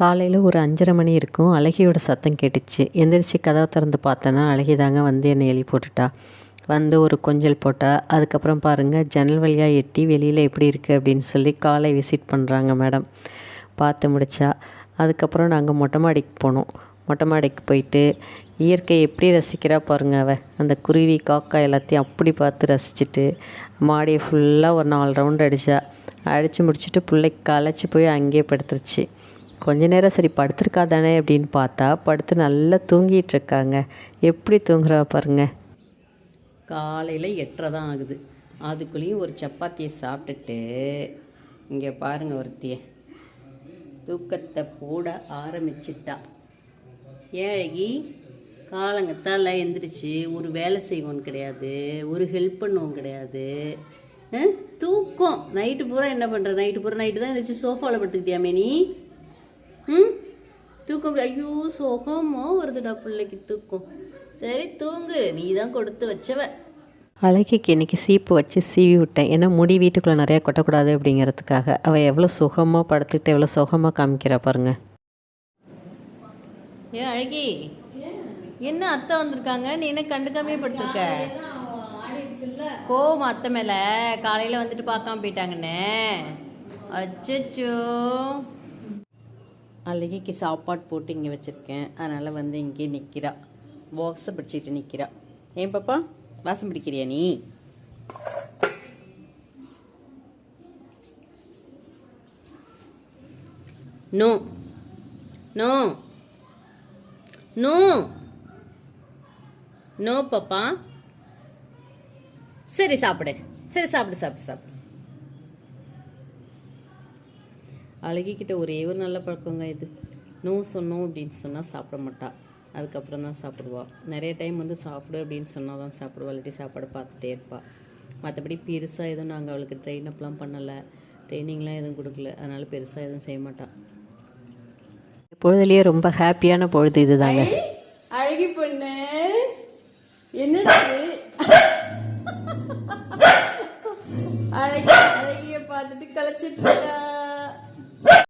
காலையில் ஒரு அஞ்சரை மணி இருக்கும். அழகியோட சத்தம் கேட்டுச்சு. எந்திரிச்சு கதவை திறந்து பார்த்தேன்னா அழகி தாங்க வந்து என்னை எழுதி போட்டுட்டா. வந்து ஒரு கொஞ்சல் போட்டால் அதுக்கப்புறம் பாருங்கள் ஜன்னல் வழியாக எட்டி வெளியில் எப்படி இருக்குது அப்படின்னு சொல்லி காலை விசிட் பண்ணுறாங்க மேடம் பார்த்து முடிச்சா. அதுக்கப்புறம் நாங்கள் மொட்டை மாடிக்கு போனோம். மொட்டை மாடிக்கு போயிட்டு இயற்கை எப்படி ரசிக்கிறா பாருங்க அவ. அந்த குருவி காக்கா எல்லாத்தையும் அப்படி பார்த்து ரசிச்சுட்டு மாடியை ஃபுல்லாக ஒரு நாலு ரவுண்ட் அடித்தா அடித்து முடிச்சுட்டு பிள்ளைக்கு களைச்சி போய் அங்கேயே படுத்துருச்சு. கொஞ்ச நேரம் சரி படுத்திருக்கா தானே அப்படின்னு பார்த்தா படுத்து நல்லா தூங்கிட்டு இருக்காங்க எப்படி தூங்குறா பாருங்க. காலையில் எட்டரை தான் ஆகுது. அதுக்குள்ளேயும் ஒரு சப்பாத்தியை சாப்பிட்டுட்டு இங்கே பாருங்கள் ஒருத்தியை. தூக்கத்தை போட ஆரம்பிச்சிட்டா. ஏழகி காலங்கத்தால் எந்திரிச்சு ஒரு வேலை செய்வோன்னு கிடையாது. ஒரு ஹெல்ப் பண்ணுவோம் கிடையாது. தூக்கம். நைட்டு பூரா என்ன பண்ணுற நைட்டு பூரா நைட்டு தான் எந்திரிச்சு சோஃபாவில் படுத்துக்கிட்டியாமே நீ ம்? தூக்கம் ஐயோ சோகமோ வருதுடா பிள்ளைக்கு தூக்கம். சரி தூங்கு. நீ தான் கொடுத்து வச்சவ. அழகிக்கு இன்னைக்கு சீப்பு வச்சு சீவி விட்டேன். ஏன்னா முடி வீட்டுக்குள்ளே நிறையா கொட்டக்கூடாது அப்படிங்கிறதுக்காக. அவள் எவ்வளோ சுகமாக படுத்துக்கிட்டு எவ்வளோ சுகமாக காமிக்கிறா பாருங்க. ஏ அழகி. என்ன அத்தை வந்திருக்காங்க? நீ என்ன கண்டுக்காமே படுத்திருக்க? கோவம் அத்தை மேல. காலையில வந்துட்டு பார்க்காம போயிட்டாங்கண்ணே அச்சச்சோ. அழகிக்கு சாப்பாடு போட்டு இங்கே வச்சுருக்கேன். அதனால் வந்து இங்கே நிற்கிறா வாசம் பிடிச்சிட்டு நிற்கிறா ஏன் பாப்பா? வாசம் பிடிக்கிறியா நீ? No. No. No. No papa. சரி சாப்பிடு. சரி சாப்பிடு சாப்பிடு சாப்பிடு. அழகிக்கிட்ட ஒரே ஒரு நல்ல பழக்கங்க இது. நோ சொன்னோம் அப்படின்னு சொன்னால் சாப்பிட மாட்டா. அதுக்கப்புறம் தான் சாப்பிடுவா. நிறைய டைம் வந்து சாப்பிடு அப்படின்னு சொன்னால் தான் சாப்பிடுவா. இல்லாட்டி சாப்பாடு பார்த்துட்டே இருப்பாள் மற்றபடி பெருசாக எதுவும் நாங்கள் அவளுக்கு ட்ரெயின் அப்லாம் பண்ணலை. ட்ரைனிங்லாம் எதுவும் கொடுக்கல. அதனால் பெருசாக எதுவும் செய்ய மாட்டாள் பொழுதுலேயே ரொம்ப ஹாப்பியான பொழுது இதுதாங்க. அழகி பொண்ணு? அழகி அழகிய பார்த்துட்டு களைச்சிட்டு